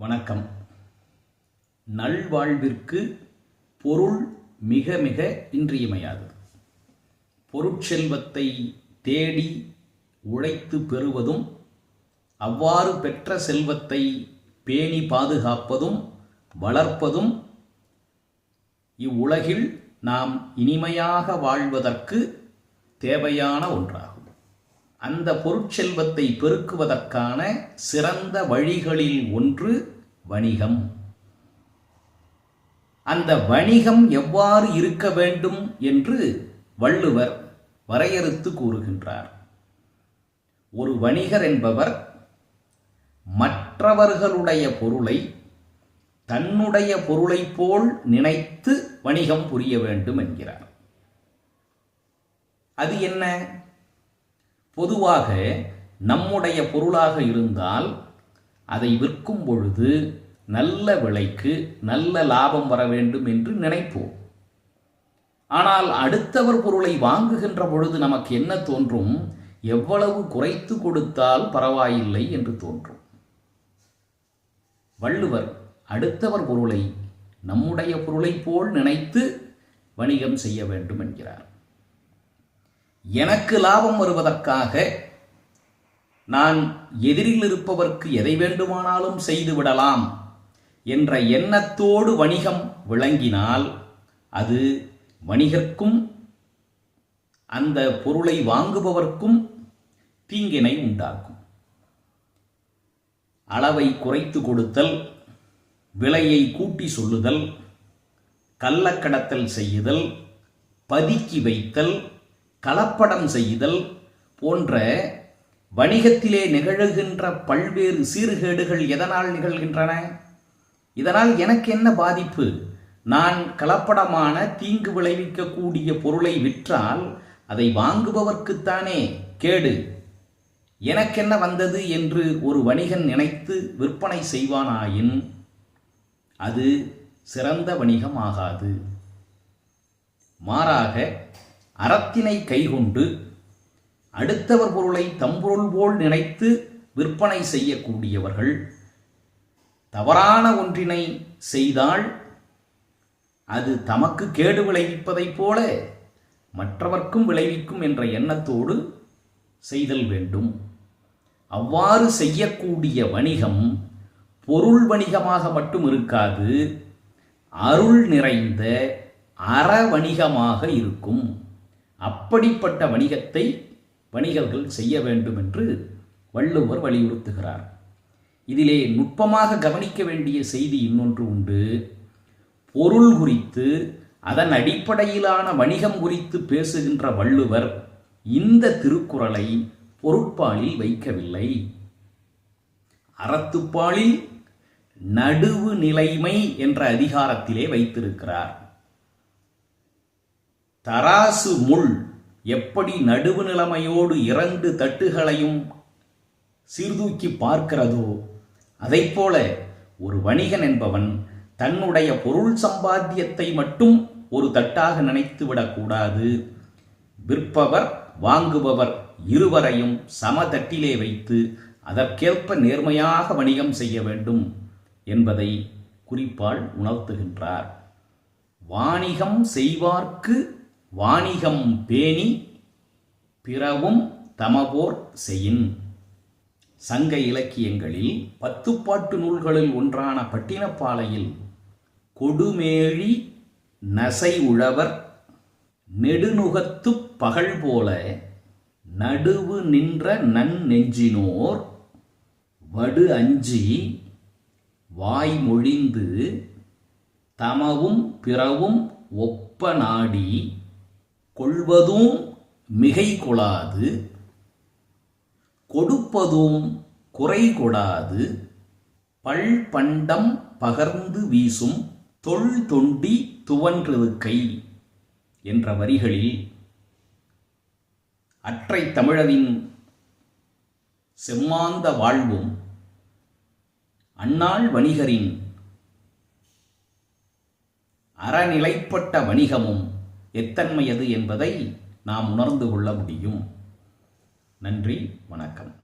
வணக்கம். நல்வாழ்விற்கு பொருள் மிக மிக இன்றியமையாதது பொருட்செல்வத்தை தேடி உழைத்து பெறுவதும் அவ்வாறு பெற்ற செல்வத்தை பேணி பாதுகாப்பதும் வளர்ப்பதும் இவ்வுலகில் நாம் இனிமையாக வாழ்வதற்கு தேவையான ஒன்றாகும். அந்த பொருட்செல்வத்தை பெருக்குவதற்கான சிறந்த வழிகளில் ஒன்று வணிகம். அந்த வணிகம் எவ்வாறு இருக்க வேண்டும் என்று வள்ளுவர் வரையறுத்து கூறுகின்றார். ஒரு வணிகர் என்பவர் மற்றவர்களுடைய பொருளை தன்னுடைய பொருளைப் போல் நினைத்து வணிகம் புரிய வேண்டும் என்கிறார். அது என்ன? பொதுவாக நம்முடைய பொருளாக இருந்தால் அதை விற்கும் பொழுது நல்ல விலைக்கு நல்ல லாபம் வர வேண்டும் என்று நினைப்போம். ஆனால் அடுத்தவர் பொருளை வாங்குகின்ற பொழுது நமக்கு என்ன தோன்றும்? எவ்வளவு குறைத்து கொடுத்தால் பரவாயில்லை என்று தோன்றும். வள்ளுவர் அடுத்தவர் பொருளை நம்முடைய பொருளைப் போல் நினைத்து வணிகம் செய்ய வேண்டும் என்கிறார். எனக்கு லாபம் வருவதற்காக நான் எதிரில் இருப்பவர்க்கு எதை வேண்டுமானாலும் செய்து விடலாம் என்ற எண்ணத்தோடு வணிகம் விளங்கினால் அது வணிகர்க்கும் அந்த பொருளை வாங்குபவர்க்கும் தீங்கினை உண்டாக்கும். அளவை குறைத்து கொடுத்தல் விலையை கூட்டி சொல்லுதல் கள்ளக்கடத்தல் செய்யுதல் பதுக்கி வைத்தல் கலப்படம் செய்தல் போன்ற வணிகத்திலே நிகழுகின்ற பல்வேறு சீர்கேடுகள் எதனால் நிகழ்கின்றன? இதனால் எனக்கு என்ன பாதிப்பு? நான் கலப்படமான தீங்கு விளைவிக்கக்கூடிய பொருளை விற்றால் அதை வாங்குபவர்க்குத்தானே கேடு. எனக்கென்ன வந்தது என்று ஒரு வணிகன் நினைத்து விற்பனை செய்வானாயின் அது சிறந்த வணிகம் ஆகாது மாறாக அறத்தினை கைகொண்டு அடுத்தவர் பொருளை தம்பொருள் போல் நினைத்து விற்பனை செய்யக்கூடியவர்கள் தவறான ஒன்றினை செய்தால் அது தமக்கு கேடு விளைவிப்பதைப் போல மற்றவர்க்கும் விளைவிக்கும் என்ற எண்ணத்தோடு செய்தல் வேண்டும். அவ்வாறு செய்யக்கூடிய வணிகம் பொருள் வணிகமாக மட்டும் இருக்காது அருள் நிறைந்த அற வணிகமாக இருக்கும். அப்படிப்பட்ட வணிகத்தை வணிகர்கள் செய்ய வேண்டும் என்று வள்ளுவர் வலியுறுத்துகிறார். இதிலே நுட்பமாக கவனிக்க வேண்டிய செய்தி இன்னொன்று உண்டு. பொருள் குறித்து அதன் அடிப்படையிலான வணிகம் குறித்து பேசுகின்ற வள்ளுவர் இந்த திருக்குறளை பொருட்பாலில் வைக்கவில்லை. அறத்துப்பாலில் நடுவு நிலைமை என்ற அதிகாரத்திலே வைத்திருக்கிறார். தராசு முள் எப்படி நடுவு நிலைமையோடு இரண்டு தட்டுகளையும் சீர்தூக்கி பார்க்கிறதோ போல ஒரு வணிகன் என்பவன் தன்னுடைய பொருள் சம்பாத்தியத்தை மட்டும் ஒரு தட்டாக நினைத்து விடக்கூடாது விற்பவர் வாங்குபவர் இருவரையும் சமதட்டிலே வைத்து அதற்கேற்ப நேர்மையாக வணிகம் செய்ய வேண்டும் என்பதை குறிப்பால் உணர்த்துகின்றார். வாணிகம் செய்வார்க்கு வாணிகம் பேணி பிறவும் தமபோர் செயின் சங்க இலக்கியங்களில் பத்துப்பாட்டு நூல்களில் ஒன்றான பட்டினப்பாலையில் கொடுமேழி நசை உழவர் நெடுநுகத்து பகல் போல நடுவு நின்ற நன் நெஞ்சினோர் வடு அஞ்சி வாய் மொழிந்து தமவும் பிறவும் ஒப்ப நாடி கொள்வதும் மிகை கொளாது கொடுப்பதும் குறை கொடாது பல் பண்டம் பகர்ந்து வீசும் தொல் தொண்டி கை என்ற வரிகளில் அற்றை தமிழரின் செம்மாந்த வாழ்வும் அன்னாள் வணிகரின் அறநிலைப்பட்ட வணிகமும் எத்தன்மையது என்பதை நாம் உணர்ந்து கொள்ள முடியும். நன்றி வணக்கம்.